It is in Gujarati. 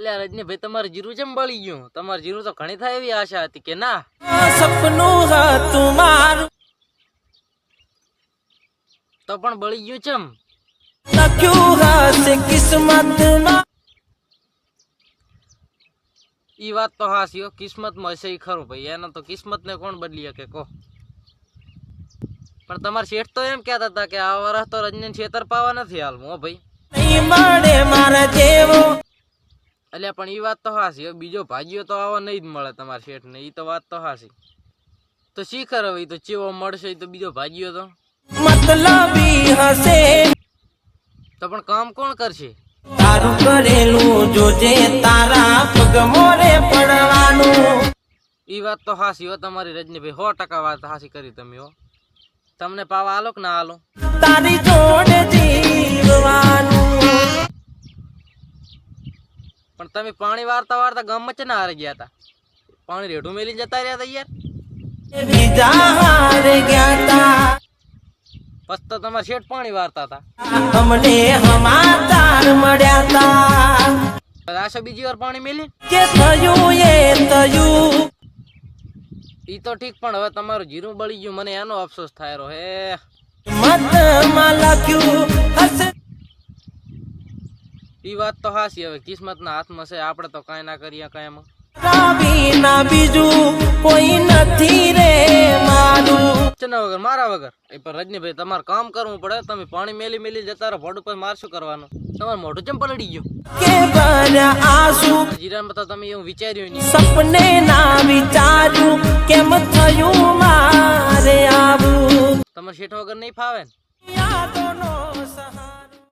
એટલે રજનીભાઈ તમારું જીરું જેમ બળી ગયું? તમારું જીરું તો ઘણી થાય એવી આશા હતી કે ના? સપનું હતું મારું. તો પણ બળી ગયું ચમ? લખ્યું હશે કિસ્મતમાં. ઈ વાત તો હાસ્યો કિસ્મતમાં હશે ઈ ખરું ભાઈ. એનો તો કિસ્મતને કોણ બદલી શકે કહો. પણ તમારા શેઠ તો એમ કહેતા હતા કે આ વર્ષ તો રજની છેતર પાવા નથી હાલ હો ભાઈ. નહીં મળે મારા જેવો. એટલે પણ એ વાત તો હાસી હો બીજો ભાજીઓ તો આવો નહીં જ મળે તમારા શેઠને. એ તો વાત તો હાસી તો શીખર હવે તો ચેવો મળશે તો બીજો ભાજીઓ તો. મતલબી હશે. તો પણ કામ કોણ કરશે? તારું કરેલું જોજે તારા પગ મોરે પડવાનું. એ વાત તો હાસી હો તમારી રજનીભાઈ. સો ટકા વાત હાસી કરી તમે હો. તમને પાવા આલો કે ના આલો? તારી જોડે પણ તમે પાણી વારતા વારતા ગામમાં છે ના હારે ગયા હતા? પાણી રેઢું મેલી જતા રહ્યા હતા યાર? ગયા તા તમારે શેઠ પાણી વારતા હતા. અમને હમાતાર મળ્યા હતા. આશા બીજી વાર પાણી મેલી? કે થયું એ થયું. ઈ તો ઠીક પણ હવે તમારું જીરું બળી ગયું. મને એનો અફસોસ થાય રહ્યો. હે. મતમાં લખ્યું હશે. ઈ વાત તો હાસી હવે કિસ્મતના હાથમાં છે આપણે તો કાંઈ ના કરીએ કાંઈ ના બીજું કોઈ નથી રે મારું. ચના વગર મારા વગર. એ પણ રજનીભાઈ તમારે કામ કરવું પડે તમે પાણી મેલી મેલી જતા રહો ભોડ ઉપર માર શું કરવાનું. તમારું મોઢું ચમ પલડી ગયું? કે ભર્યા આંસુ? જીરામાં તો તમે એવું વિચાર્યું નહીં. સપને ના વિચાર્યું કેમ થયું મારે આવું? તમારે શેઠ વગર નહીં ફાવે ને? યાદોનો સહારો.